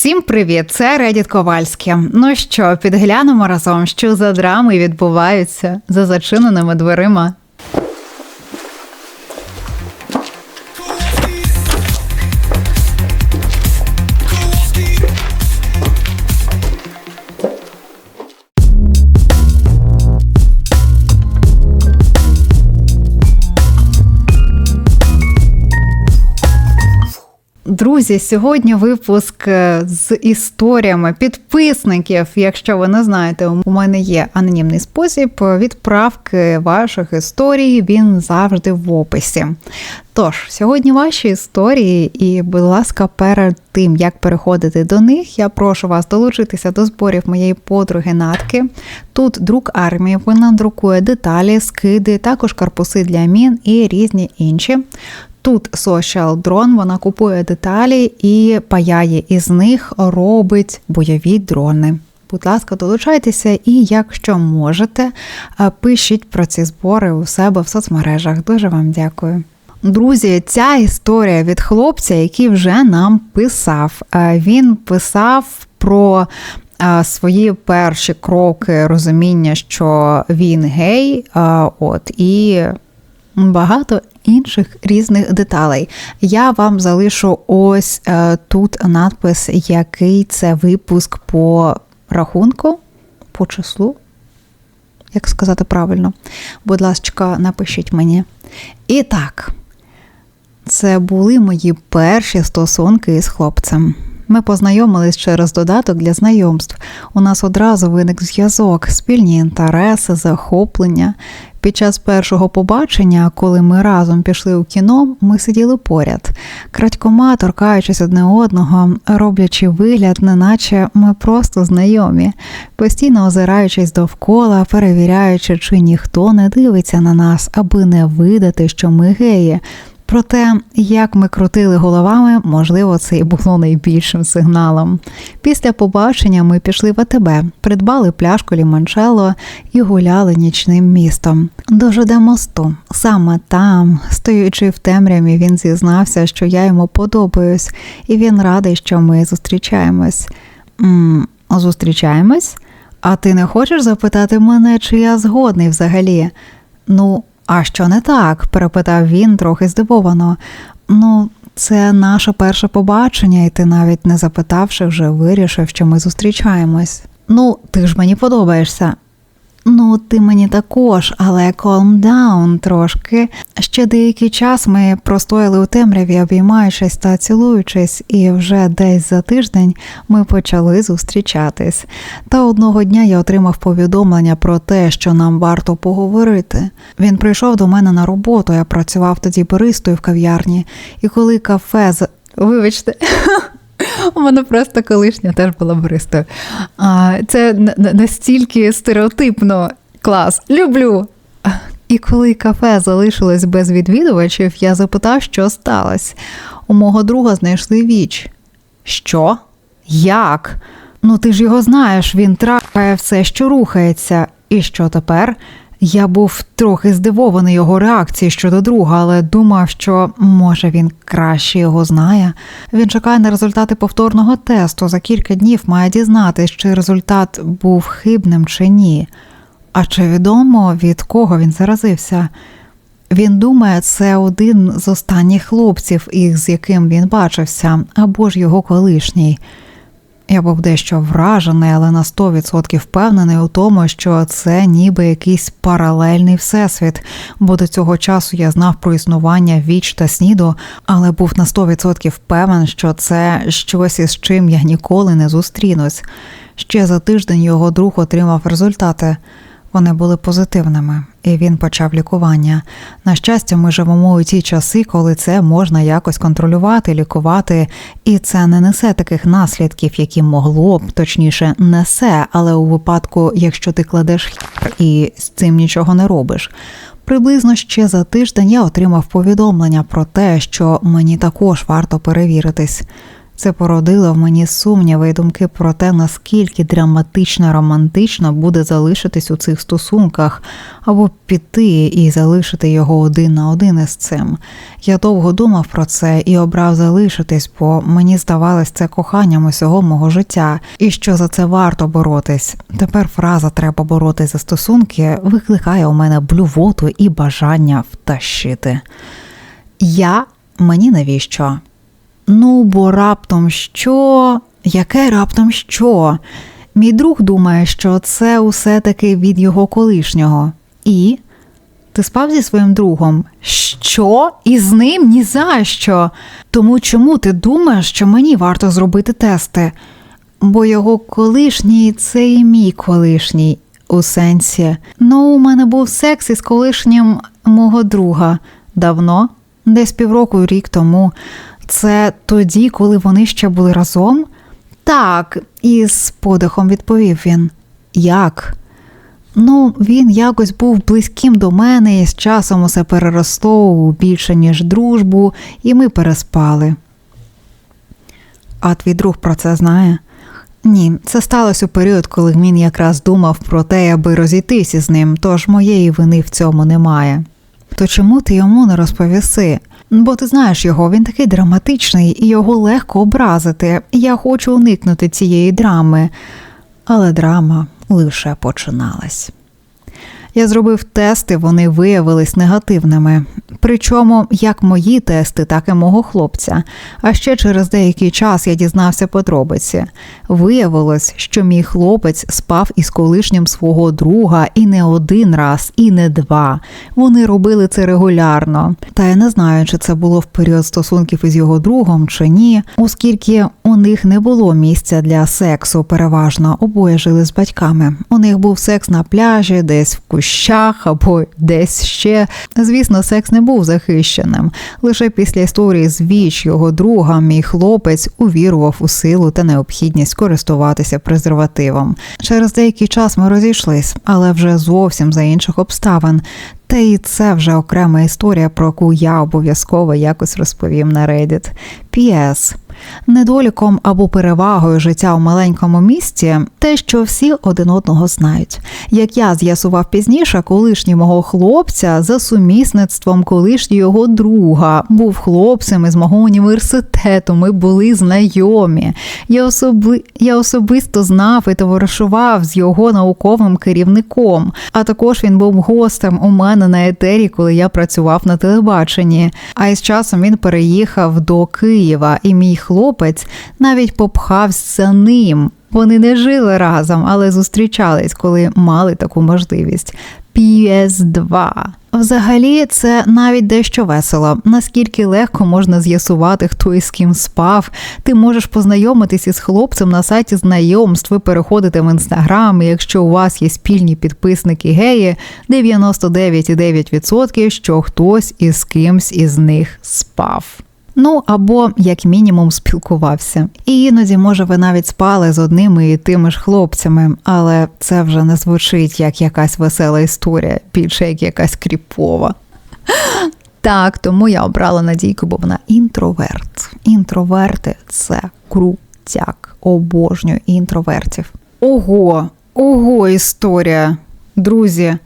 Всім привіт! Це Редіт Ковальське. Ну що, підглянемо разом, що за драми відбуваються за зачиненими дверима. Друзі, сьогодні випуск е, з історіями підписників. Якщо ви не знаєте, у мене є анонімний спосіб відправки ваших історій. Він завжди в описі. Тож, сьогодні ваші історії, і, будь ласка, перед тим як переходити до них, я прошу вас долучитися до зборів моєї подруги Натки. Тут друк армії, вона друкує деталі, скиди, також корпуси для мін і різні інші. Тут Social Drone, вона купує деталі і паяє із них робить бойові дрони. Будь ласка, долучайтеся, і якщо можете, е, пишіть про ці збори у себе в соцмережах. Дуже вам дякую. Друзі, ця історія від хлопця, який вже нам писав. Е, він писав про е, свої перші кроки розуміння, що він гей, от і багато інших різних деталей. Я вам залишу ось е, тут надпис, який це випуск по рахунку, по числу. Як сказати правильно, будь ласка, напишіть мені. І так, це були мої перші стосунки з хлопцем. Ми познайомились через додаток для знайомств. У нас одразу виник зв'язок, спільні інтереси, захоплення. Під час першого побачення, коли ми разом пішли у кіно, ми сиділи поряд, крадькома торкаючись одне одного, роблячи вигляд, неначе ми просто знайомі, постійно озираючись довкола, перевіряючи, чи ніхто не дивиться на нас, аби не видати, що ми геї. Про те, як ми крутили головами, можливо, це і було найбільшим сигналом. Після побачення ми пішли в АТБ, придбали пляшку ліманчело і гуляли нічним містом. До ЖД мосту. Саме там, стоючи в темряві, він зізнався, що я йому подобаюсь, і він радий, що ми зустрічаємось. М -м, зустрічаємось? А ти не хочеш запитати мене, чи я згодний взагалі? Ну, а що не так? перепитав він трохи здивовано. Ну, це наше перше побачення, і ти навіть не запитавши, вже вирішив, що ми зустрічаємось. Ну, ти ж мені подобаєшся. Ну, ти мені також, але calm down трошки. Ще деякий час ми простояли у темряві, обіймаючись та цілуючись, і вже десь за тиждень ми почали зустрічатись. Та одного дня я отримав повідомлення про те, що нам варто поговорити. Він прийшов до мене на роботу, я працював тоді баристою в кав'ярні, і коли кафе з. Вибачте. У мене просто колишня теж була баристою. Це настільки стереотипно клас. Люблю. І коли кафе залишилось без відвідувачів, я запитав, що сталося. У мого друга знайшли віч. Що? Як? Ну ти ж його знаєш, він трахає все, що рухається. І що тепер? Я був трохи здивований його реакції щодо друга, але думав, що може він краще його знає. Він чекає на результати повторного тесту. За кілька днів має дізнатись, чи результат був хибним чи ні. А чи відомо від кого він заразився? Він думає, це один з останніх хлопців, із яким він бачився, або ж його колишній. Я був дещо вражений, але на 100% впевнений у тому, що це ніби якийсь паралельний всесвіт, бо до цього часу я знав про існування віч та сніду, але був на 100% певен, що це щось із чим я ніколи не зустрінусь. Ще за тиждень його друг отримав результати. Вони були позитивними, і він почав лікування. На щастя, ми живемо у ті часи, коли це можна якось контролювати, лікувати, і це не несе таких наслідків, які могло б, точніше, несе, але у випадку, якщо ти кладеш хір і з цим нічого не робиш. Приблизно ще за тиждень я отримав повідомлення про те, що мені також варто перевіритись. Це породило в мені сумніви і думки про те, наскільки драматично романтично буде залишитись у цих стосунках, або піти і залишити його один на один із цим. Я довго думав про це і обрав залишитись, бо мені здавалось це коханням усього мого життя, і що за це варто боротись. Тепер фраза треба боротись за стосунки викликає у мене блювоту і бажання втащити. Я мені навіщо? Ну, бо раптом що? Яке раптом що? Мій друг думає, що це усе таки від його колишнього. І ти спав зі своїм другом? Що? І з ним ні за що. Тому чому ти думаєш, що мені варто зробити тести? Бо його колишній це і мій колишній, у сенсі. Ну, у мене був секс із колишнім мого друга давно, десь півроку рік тому. Це тоді, коли вони ще були разом? Так, із подихом відповів він. Як? Ну, він якось був близьким до мене, і з часом усе переросло у більше, ніж дружбу, і ми переспали. А твій друг про це знає? Ні, це сталося у період, коли він якраз думав про те, аби розійтися з ним, тож моєї вини в цьому немає. То чому ти йому не розповіси? Бо ти знаєш його, він такий драматичний і його легко образити. Я хочу уникнути цієї драми. Але драма лише починалась. Я зробив тести, вони виявились негативними. Причому як мої тести, так і мого хлопця. А ще через деякий час я дізнався подробиці. Виявилось, що мій хлопець спав із колишнім свого друга і не один раз, і не два. Вони робили це регулярно. Та я не знаю, чи це було в період стосунків із його другом чи ні, оскільки у них не було місця для сексу. Переважно обоє жили з батьками. У них був секс на пляжі, десь в кущах або десь ще. Звісно, секс не був захищеним. Лише після історії з віч його друга, мій хлопець увірував у силу та необхідність користуватися презервативом. Через деякий час ми розійшлись, але вже зовсім за інших обставин. Та і це вже окрема історія, про яку я обов'язково якось розповім на Reddit. P.S. Недоліком або перевагою життя у маленькому місті те, що всі один одного знають. Як я з'ясував пізніше, колишній мого хлопця за сумісництвом колишнього друга був хлопцем із мого університету. Ми були знайомі. Я особи... я особисто знав і товаришував з його науковим керівником. А також він був гостем у мене на етері, коли я працював на телебаченні. А із часом він переїхав до Києва, і мій хлопець навіть попхався ним. Вони не жили разом, але зустрічались, коли мали таку можливість. PS2. Взагалі, це навіть дещо весело. Наскільки легко можна з'ясувати, хто із ким спав. Ти можеш познайомитись із хлопцем на сайті знайомств, ви переходите в інстаграм, і якщо у вас є спільні підписники геї, 99,9% що хтось із кимсь із них спав. Ну або як мінімум спілкувався. І іноді, може, ви навіть спали з одними і тими ж хлопцями, але це вже не звучить як якась весела історія, більше як якась кріпова. Так, тому я обрала Надійку, бо вона інтроверт. Інтроверти це крутяк. Обожнюю інтровертів. Ого, ого, історія. Друзі,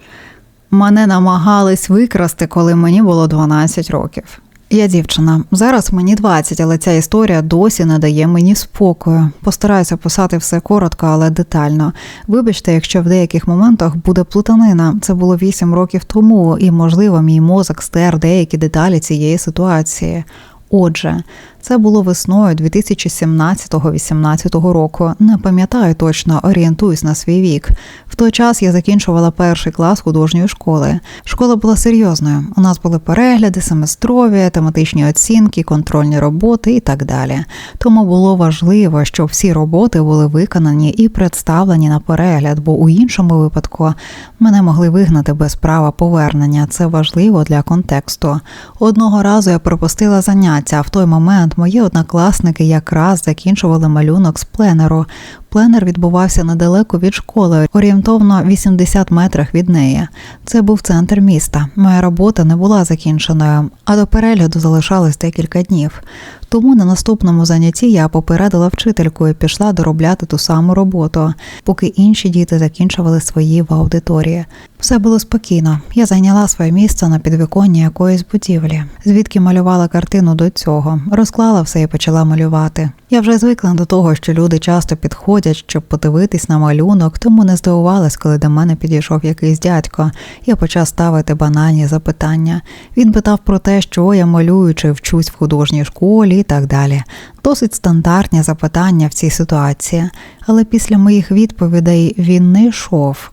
мене намагались викрасти, коли мені було 12 років. Я дівчина. Зараз мені 20, але ця історія досі не дає мені спокою. Постараюся писати все коротко, але детально. Вибачте, якщо в деяких моментах буде плутанина. Це було 8 років тому, і, можливо, мій мозок стер деякі деталі цієї ситуації. Отже, це було весною 2017-18 року. Не пам'ятаю точно, орієнтуюсь на свій вік. В той час я закінчувала перший клас художньої школи. Школа була серйозною. У нас були перегляди, семестрові, тематичні оцінки, контрольні роботи і так далі. Тому було важливо, щоб всі роботи були виконані і представлені на перегляд, бо у іншому випадку мене могли вигнати без права повернення. Це важливо для контексту. Одного разу я пропустила заняття. а В той момент мої однокласники якраз закінчували малюнок з пленеру. Пленер відбувався недалеко від школи, орієнтовно 80 метрах від неї. Це був центр міста. Моя робота не була закінченою, а до перегляду залишалось декілька днів. Тому на наступному занятті я попередила вчительку і пішла доробляти ту саму роботу, поки інші діти закінчували свої в аудиторії. Все було спокійно. Я зайняла своє місце на підвіконні якоїсь будівлі, звідки малювала картину до цього, розклала все і почала малювати. Я вже звикла до того, що люди часто підходять, щоб подивитись на малюнок, тому не здивувалась, коли до мене підійшов якийсь дядько. Я почав ставити банальні запитання. Він питав про те, що я малюю, чи вчусь в художній школі і так далі. Досить стандартні запитання в цій ситуації, але після моїх відповідей він не йшов.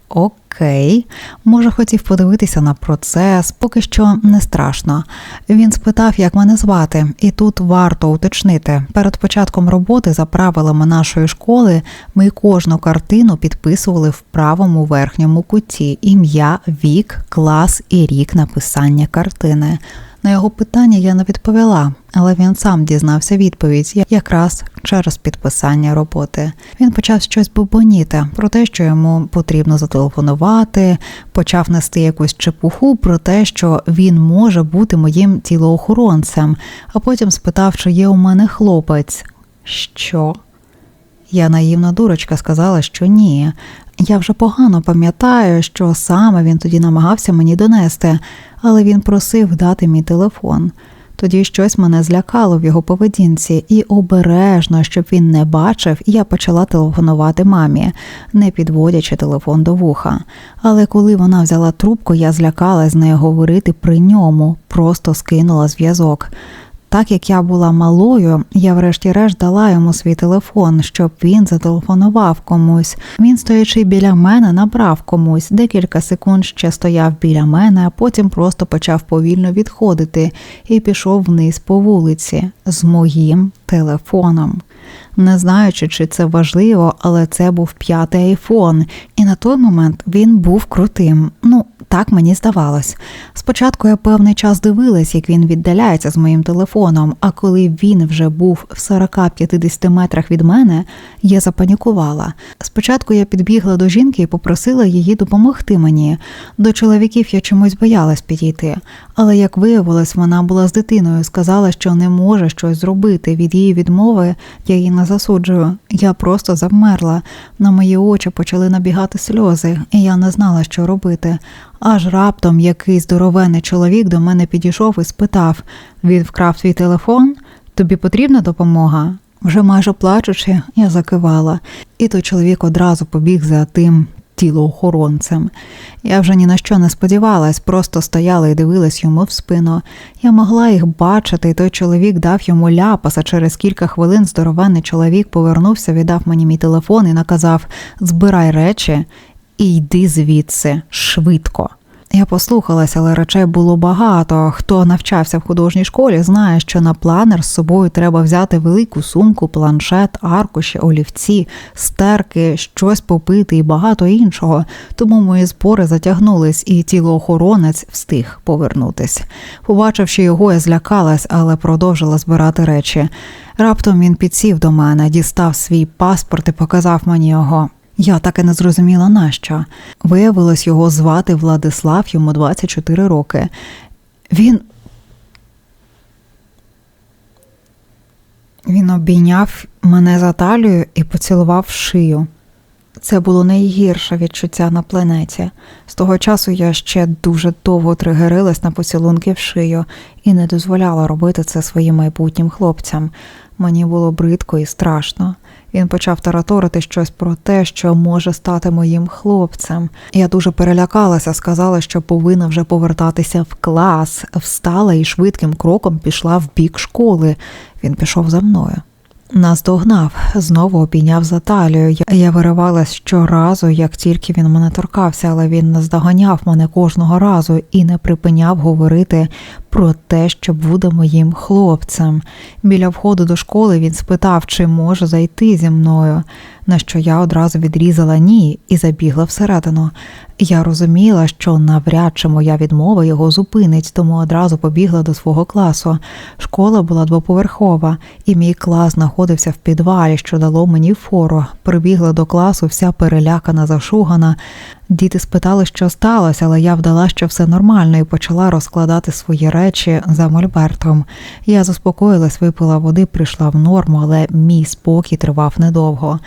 Окей, може хотів подивитися на процес, поки що не страшно. Він спитав, як мене звати, і тут варто уточнити. Перед початком роботи за правилами нашої школи ми кожну картину підписували в правому верхньому куті ім'я, вік, клас і рік написання картини. На його питання я не відповіла, але він сам дізнався відповідь якраз через підписання роботи. Він почав щось бубоніти про те, що йому потрібно зателефонувати, почав нести якусь чепуху про те, що він може бути моїм тілоохоронцем, а потім спитав, чи є у мене хлопець. Що? Я наївна дурочка сказала, що ні. Я вже погано пам'ятаю, що саме він тоді намагався мені донести, але він просив дати мій телефон. Тоді щось мене злякало в його поведінці, і обережно, щоб він не бачив, я почала телефонувати мамі, не підводячи телефон до вуха. Але коли вона взяла трубку, я злякалась з нею говорити при ньому, просто скинула зв'язок. Так як я була малою, я врешті-решт дала йому свій телефон, щоб він зателефонував комусь. Він, стоячи біля мене, набрав комусь. Декілька секунд ще стояв біля мене, а потім просто почав повільно відходити і пішов вниз по вулиці з моїм телефоном. Не знаючи, чи це важливо, але це був п'ятий айфон, і на той момент він був крутим. Ну, так мені здавалось. Спочатку я певний час дивилась, як він віддаляється з моїм телефоном, а коли він вже був в 40-50 метрах від мене, я запанікувала. Спочатку я підбігла до жінки і попросила її допомогти мені. До чоловіків я чомусь боялась підійти, але як виявилось, вона була з дитиною, сказала, що не може щось зробити. Від її відмови я її не засуджую. Я просто завмерла. На мої очі почали набігати сльози, і я не знала, що робити. Аж раптом якийсь здоровений чоловік до мене підійшов і спитав: він вкрав твій телефон? Тобі потрібна допомога? Вже майже плачучи, я закивала, і той чоловік одразу побіг за тим тілоохоронцем. Я вже ні на що не сподівалась, просто стояла і дивилась йому в спину. Я могла їх бачити, і той чоловік дав йому ляпас, а через кілька хвилин здоровенний чоловік повернувся, віддав мені мій телефон і наказав: Збирай речі і йди звідси швидко. Я послухалася, але речей було багато. Хто навчався в художній школі, знає, що на планер з собою треба взяти велику сумку, планшет, аркуші, олівці, стерки, щось попити і багато іншого. Тому мої збори затягнулись, і тілоохоронець встиг повернутись. Побачивши його, я злякалась, але продовжила збирати речі. Раптом він підсів до мене, дістав свій паспорт і показав мені його. Я так і не зрозуміла нащо. Виявилось, його звати Владислав, йому 24 роки. Він. Він обійняв мене за талію і поцілував шию. Це було найгірше відчуття на планеті. З того часу я ще дуже довго тригерилась на поцілунки в шию і не дозволяла робити це своїм майбутнім хлопцям. Мені було бридко і страшно. Він почав тараторити щось про те, що може стати моїм хлопцем. Я дуже перелякалася, сказала, що повинна вже повертатися в клас, встала і швидким кроком пішла в бік школи. Він пішов за мною. Нас догнав, знову обійняв за талію. Я виривалась щоразу, як тільки він мене торкався, але він наздоганяв мене кожного разу і не припиняв говорити про те, що буде моїм хлопцем. Біля входу до школи він спитав, чи може зайти зі мною, на що я одразу відрізала ні і забігла всередину. Я розуміла, що навряд чи моя відмова його зупинить, тому одразу побігла до свого класу. Школа була двоповерхова, і мій клас знаходився в підвалі, що дало мені фору. Прибігла до класу, вся перелякана, зашугана. Діти спитали, що сталося, але я вдала, що все нормально, і почала розкладати свої речі за мольбертом. Я заспокоїлась, випила води, прийшла в норму, але мій спокій тривав недовго.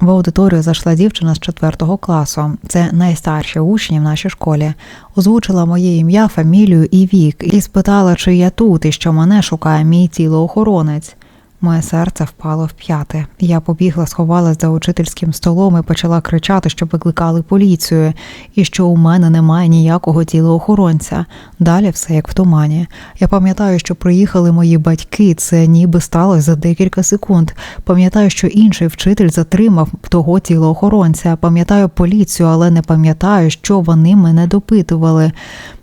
В аудиторію зайшла дівчина з четвертого класу. Це найстарші учні в нашій школі. Озвучила моє ім'я, фамілію і вік, і спитала, чи я тут і що мене шукає мій тілоохоронець. Моє серце впало в п'яте. Я побігла, сховалась за учительським столом і почала кричати, що викликали поліцію, і що у мене немає ніякого тілоохоронця. Далі все як в тумані. Я пам'ятаю, що приїхали мої батьки. Це ніби сталося за декілька секунд. Пам'ятаю, що інший вчитель затримав того тілоохоронця. Пам'ятаю поліцію, але не пам'ятаю, що вони мене допитували.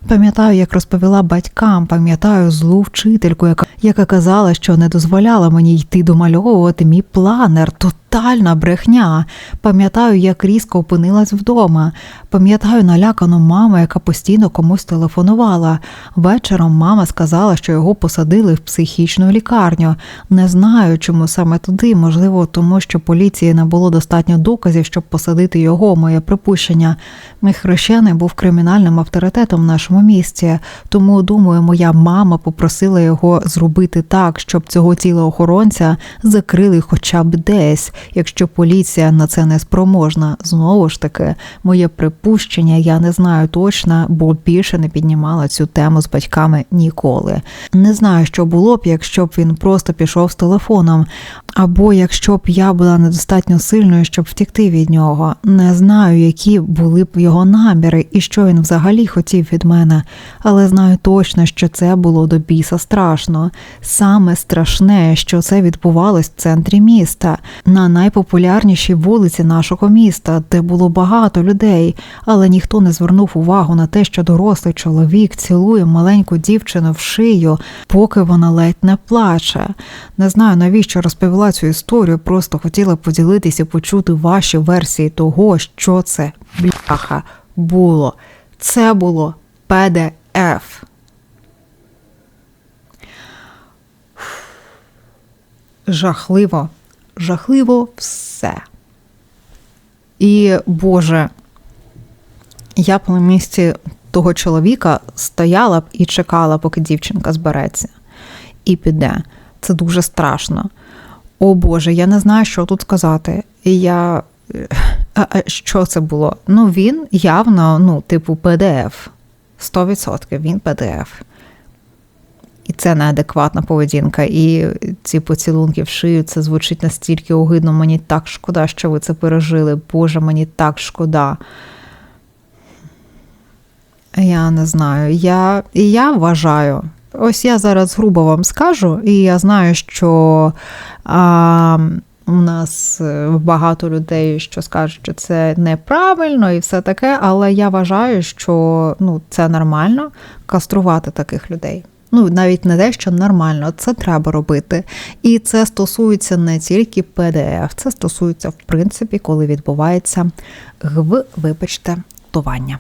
Пам'ятаю, як розповіла батькам, пам'ятаю злу вчительку, яка яка казала, що не дозволяла мені йти домальовувати мій планер. Тотальна брехня. Пам'ятаю, як різко опинилась вдома. Пам'ятаю налякану маму, яка постійно комусь телефонувала. Вечором мама сказала, що його посадили в психічну лікарню. Не знаю, чому саме туди, можливо, тому що поліції не було достатньо доказів, щоб посадити його. Моє припущення. Мій хрещений був кримінальним авторитетом в нашому місті, тому думаю, моя мама попросила його зробити так, щоб цього тілоохоронця закрили хоча б десь, якщо поліція на це не спроможна. Знову ж таки, моє припущення, я не знаю точно, бо більше не піднімала цю тему з батьками ніколи. Не знаю, що було б, якщо б він просто пішов з телефоном, або якщо б я була недостатньо сильною, щоб втікти від нього. Не знаю, які були б його наміри і що він взагалі хотів від мене, але знаю точно, що це було до біса страшно. Саме страшне, що це відбувалось в центрі міста, на найпопулярнішій вулиці нашого міста, де було багато людей, але ніхто не звернув увагу на те, що дорослий чоловік цілує маленьку дівчину в шию, поки вона ледь не плаче. Не знаю, навіщо розповіла цю історію, просто хотіла поділитися почути ваші версії того, що це бляха було. Це було ПДФ. Жахливо, жахливо все. І Боже, я б на місці того чоловіка стояла б і чекала, поки дівчинка збереться і піде. Це дуже страшно. О Боже, я не знаю, що тут сказати. І я. А, Що це було? Ну, він явно, ну, типу, ПДФ. 100% він ПДФ. І це неадекватна поведінка. І ці поцілунки в шию це звучить настільки огидно. Мені так шкода, що ви це пережили. Боже, мені так шкода. Я не знаю. Я, І я вважаю. Ось я зараз грубо вам скажу, і я знаю, що а, у нас багато людей, що скажуть, що це неправильно і все таке, але я вважаю, що ну, це нормально каструвати таких людей. Ну, навіть не те, що нормально, це треба робити. І це стосується не тільки ПДФ, це стосується, в принципі, коли відбувається гв, вибачте, тування.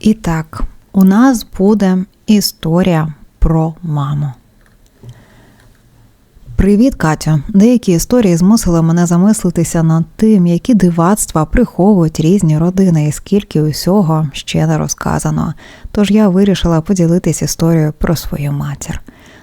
І так, у нас буде історія про маму. Привіт, Катю! Деякі історії змусили мене замислитися над тим, які дивацтва приховують різні родини і скільки усього ще не розказано. Тож я вирішила поділитись історією про свою матір.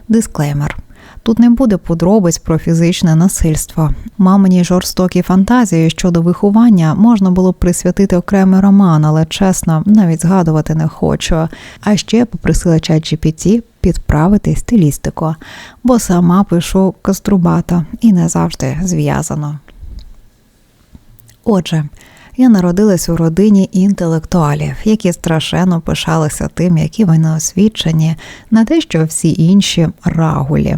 Дисклеймер. Тут не буде подробиць про фізичне насильство. Мамині жорстокі фантазії щодо виховання можна було б присвятити окремий роман, але чесно, навіть згадувати не хочу. А ще попросила чат GPT підправити стилістику, бо сама пишу каструбата і не завжди зв'язано. Отже, я народилась у родині інтелектуалів, які страшенно пишалися тим, які вони освічені, на те, що всі інші рагулі.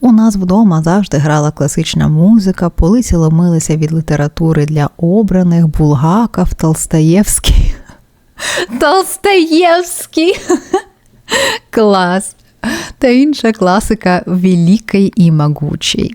У нас вдома завжди грала класична музика, полиці ломилися від літератури для обраних, Булгаков, Толстаєвський. Толстаєвський! Клас. Та інша класика Великий і могучий.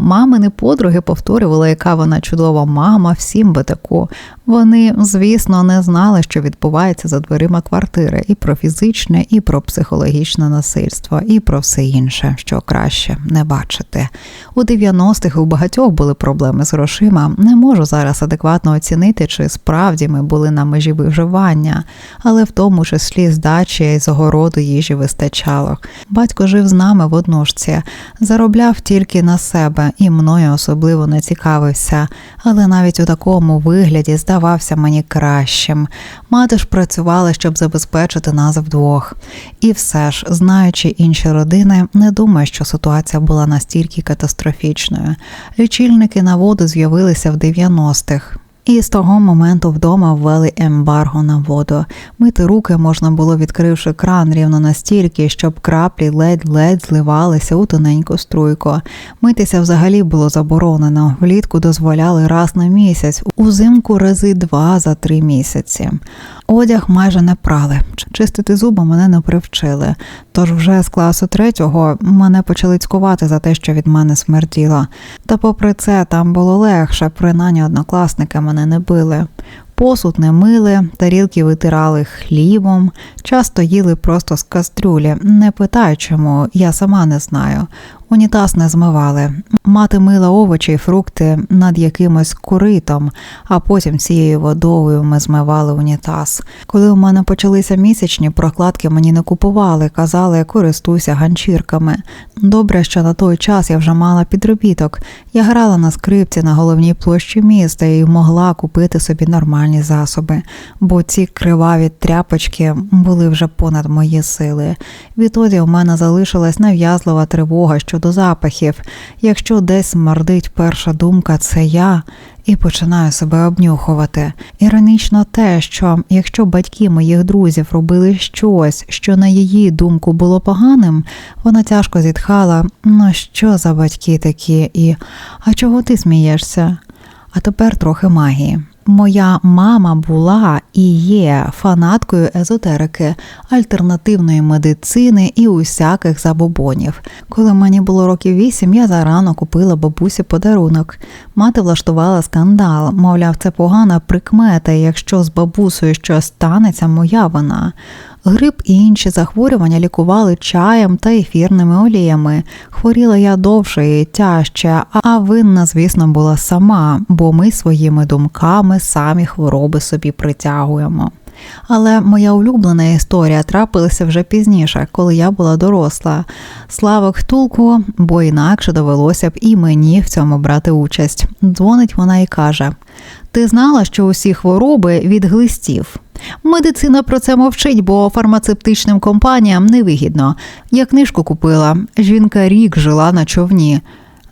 Мамини подруги повторювали, яка вона чудова мама, всім би таку. Вони, звісно, не знали, що відбувається за дверима квартири, і про фізичне, і про психологічне насильство, і про все інше, що краще не бачити. У 90-х у багатьох були проблеми з грошима. Не можу зараз адекватно оцінити, чи справді ми були на межі виживання, але в тому числі здачі і з їжі вистачало. Батько жив з нами в одножці, заробляв тільки на себе і мною особливо не цікавився, але навіть у такому вигляді здавався мені кращим. Мати ж працювала, щоб забезпечити нас вдвох. І все ж, знаючи інші родини, не думаю, що ситуація була настільки катастрофічною. Лічильники на воду з'явилися в 90-х. І з того моменту вдома ввели ембарго на воду. Мити руки можна було, відкривши кран рівно настільки, щоб краплі ледь-ледь зливалися у тоненьку струйку. Митися взагалі було заборонено. Влітку дозволяли раз на місяць, узимку рази два за три місяці. Одяг майже не прали. Чистити зуби мене не привчили. Тож вже з класу третього мене почали цькувати за те, що від мене смерділо. Та попри це там було легше, принаймні однокласники мене не били. Посуд не мили, тарілки витирали хлібом, часто їли просто з кастрюлі. Не питаючи чому, я сама не знаю. Унітаз не змивали. Мати мила овочі й фрукти над якимось куритом, а потім цією водою ми змивали унітаз. Коли у мене почалися місячні, прокладки мені не купували, казали, користуйся ганчірками. Добре, що на той час я вже мала підробіток. Я грала на скрипці на головній площі міста і могла купити собі нормальні засоби, бо ці криваві тряпочки були вже понад мої сили. Відтоді у мене залишилась нав'язлива тривога щодо запахів. Якщо десь смердить перша думка, це я. І починаю себе обнюхувати. Іронічно те, що якщо батьки моїх друзів робили щось, що на її думку було поганим, вона тяжко зітхала: ну що за батьки такі, і а чого ти смієшся? А тепер трохи магії. Моя мама була і є фанаткою езотерики, альтернативної медицини і усяких забобонів. Коли мені було років вісім, я зарано купила бабусі подарунок. Мати влаштувала скандал, мовляв, це погана прикмета, якщо з бабусею щось станеться, моя вона. Грип і інші захворювання лікували чаєм та ефірними оліями. Хворіла я довше і тяжче, а винна, звісно, була сама, бо ми своїми думками самі хвороби собі притягуємо. Але моя улюблена історія трапилася вже пізніше, коли я була доросла. Слава Хтулку, бо інакше довелося б і мені в цьому брати участь. Дзвонить вона і каже: Ти знала, що усі хвороби від глистів? Медицина про це мовчить, бо фармацевтичним компаніям невигідно. Я книжку купила. Жінка рік жила на човні.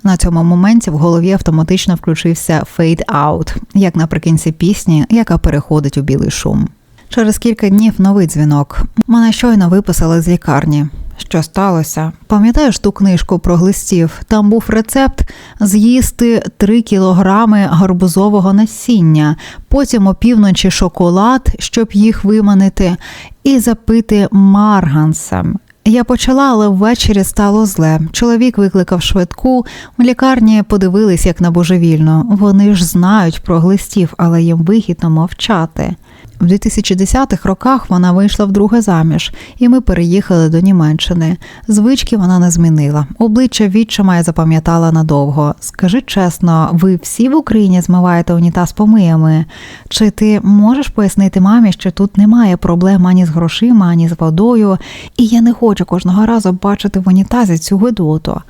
На цьому моменті в голові автоматично включився «Fade Out», як наприкінці пісні, яка переходить у білий шум. Через кілька днів новий дзвінок. Мене щойно виписали з лікарні. Що сталося? Пам'ятаєш ту книжку про глистів? Там був рецепт з'їсти 3 кілограми гарбузового насіння, потім опівночі шоколад, щоб їх виманити, і запити маргансом. Я почала, але ввечері стало зле. Чоловік викликав швидку. В лікарні подивились як на божевільно. Вони ж знають про глистів, але їм вигідно мовчати. В 2010-х роках вона вийшла вдруге заміж, і ми переїхали до Німеччини. Звички вона не змінила. Обличчя відчима я запам'ятала надовго. Скажи чесно, ви всі в Україні змиваєте унітаз помиями? Чи ти можеш пояснити мамі, що тут немає проблем ані з грошима, ані з водою, і я не хочу кожного разу бачити в унітазі цю гидоту?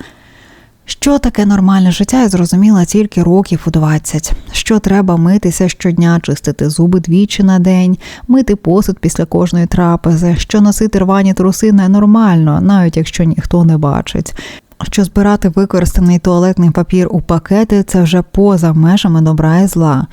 Що таке нормальне життя, я зрозуміла тільки років у 20. Що треба митися щодня, чистити зуби двічі на день, мити посуд після кожної трапези, що носити рвані труси ненормально, навіть якщо ніхто не бачить. Що збирати використаний туалетний папір у пакети це вже поза межами добра і зла,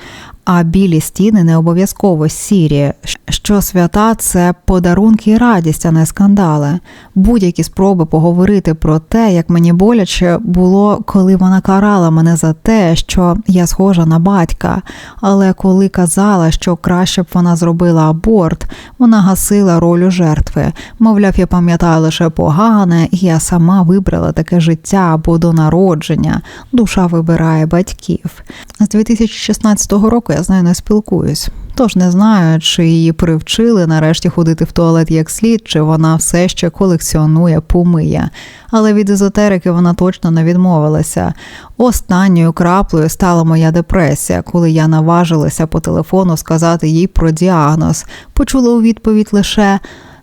а білі стіни не обов'язково сірі, що свята це подарунки і радість, а не скандали. Будь-які спроби поговорити про те, як мені боляче було, коли вона карала мене за те, що я схожа на батька. Але коли казала, що краще б вона зробила аборт, вона гасила роль жертви. Мовляв, я пам'ятаю лише погане, і я сама вибрала таке життя або до народження. Душа вибирає батьків. З 2016 року я з нею не спілкуюсь. Тож не знаю, чи її привчили нарешті ходити в туалет як слід, чи вона все ще колекціонує помиє. Але від езотерики вона точно не відмовилася. Останньою краплею стала моя депресія, коли я наважилася по телефону сказати їй про діагноз. Почула у відповідь лише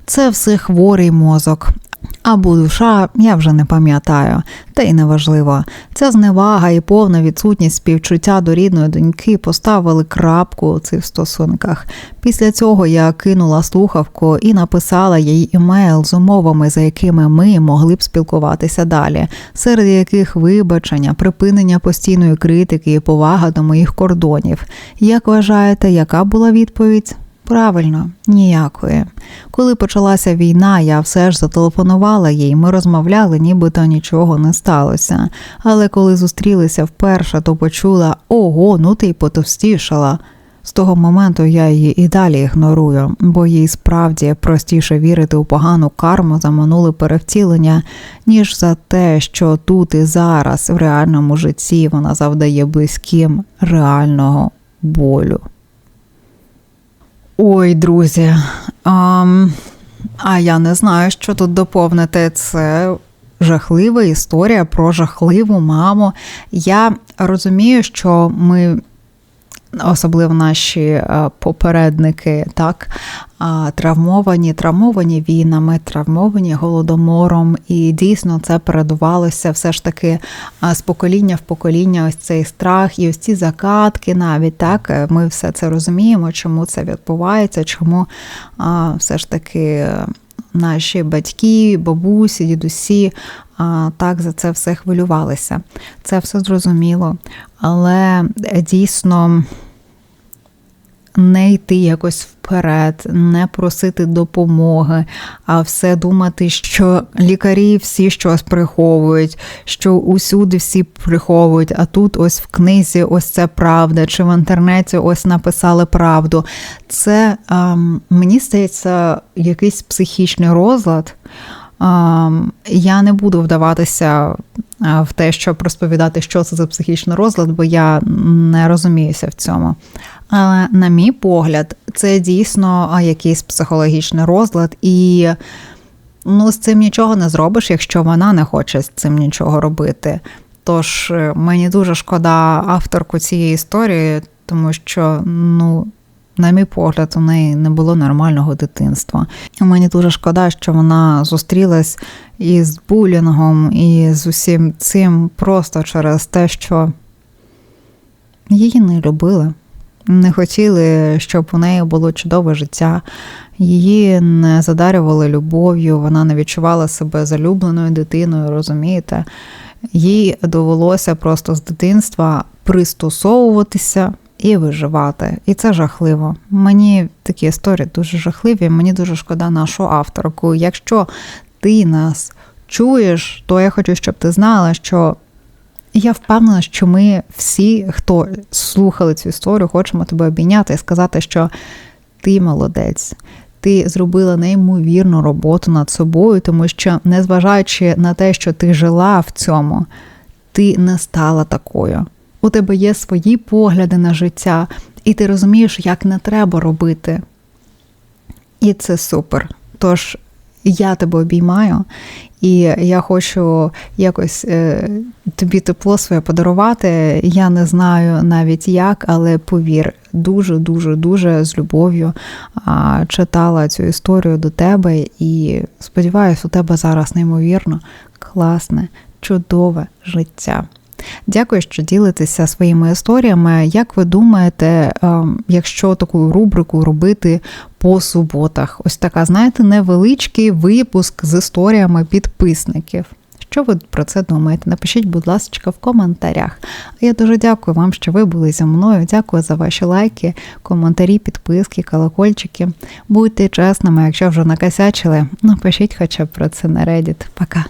це все хворий мозок. Або душа, я вже не пам'ятаю, та й неважливо. Ця зневага і повна відсутність співчуття до рідної доньки поставили крапку у цих стосунках. Після цього я кинула слухавку і написала їй імейл з умовами, за якими ми могли б спілкуватися далі, серед яких вибачення, припинення постійної критики і повага до моїх кордонів. Як вважаєте, яка була відповідь? Правильно, ніякої. Коли почалася війна, я все ж зателефонувала їй, ми розмовляли, нібито нічого не сталося. Але коли зустрілися вперше, то почула ого, ну ти й потовстішала. З того моменту я її і далі ігнорую, бо їй справді простіше вірити у погану карму за минуле перевтілення, ніж за те, що тут і зараз в реальному житті вона завдає близьким реального болю. Ой, друзі. А, а я не знаю, що тут доповнити. Це жахлива історія про жахливу маму. Я розумію, що ми особливо наші е, попередники, так, травмовані, травмовані війнами, травмовані голодомором, і дійсно це передувалося все ж таки з покоління в покоління. Ось цей страх і ось ці закатки, навіть так е, ми все це розуміємо, чому це відбувається, чому все ж таки. Наші батьки, бабусі, дідусі так за це все хвилювалися. Це все зрозуміло. Але е, дійсно не йти якось вперед, не просити допомоги, а все думати, що лікарі всі щось приховують, що усюди всі приховують, а тут ось в книзі ось це правда, чи в інтернеті ось написали правду. Це мені здається якийсь психічний розлад. Я не буду вдаватися в те, щоб розповідати, що це за психічний розлад, бо я не розуміюся в цьому. Але, на мій погляд, це дійсно якийсь психологічний розлад, і ну, з цим нічого не зробиш, якщо вона не хоче з цим нічого робити. Тож е, мені дуже шкода авторку цієї історії, тому що, ну, на мій погляд, у неї не було нормального дитинства. Мені дуже шкода, що вона зустрілась із булінгом, і з усім цим просто через те, що її не любили не хотіли, щоб у неї було чудове життя. Її не задарювали любов'ю, вона не відчувала себе залюбленою дитиною, розумієте? Їй довелося просто з дитинства пристосовуватися і виживати. І це жахливо. Мені такі історії дуже жахливі. Мені дуже шкода нашу авторку. Якщо ти нас чуєш, то я хочу, щоб ти знала, що я впевнена, що ми всі, хто слухали цю історію, хочемо тебе обійняти і сказати, що ти молодець. Ти зробила неймовірну роботу над собою, тому що, незважаючи на те, що ти жила в цьому, ти не стала такою. У тебе є свої погляди на життя, і ти розумієш, як не треба робити. І це супер. Тож я тебе обіймаю, і я хочу якось е, тобі тепло своє подарувати. Я не знаю навіть як, але повір, дуже, дуже, дуже з любов'ю читала цю історію до тебе, і сподіваюся, у тебе зараз неймовірно класне, чудове життя. Дякую, що ділитеся своїми історіями. Як ви думаєте, ем, якщо таку рубрику робити по суботах? Ось така, знаєте, невеличкий випуск з історіями підписників. Що ви про це думаєте? Напишіть, будь ласка, в коментарях. Я дуже дякую вам, що ви були зі мною. Дякую за ваші лайки, коментарі, підписки, колокольчики. Будьте чесними, якщо вже накосячили, напишіть хоча б про це на Reddit. Пока.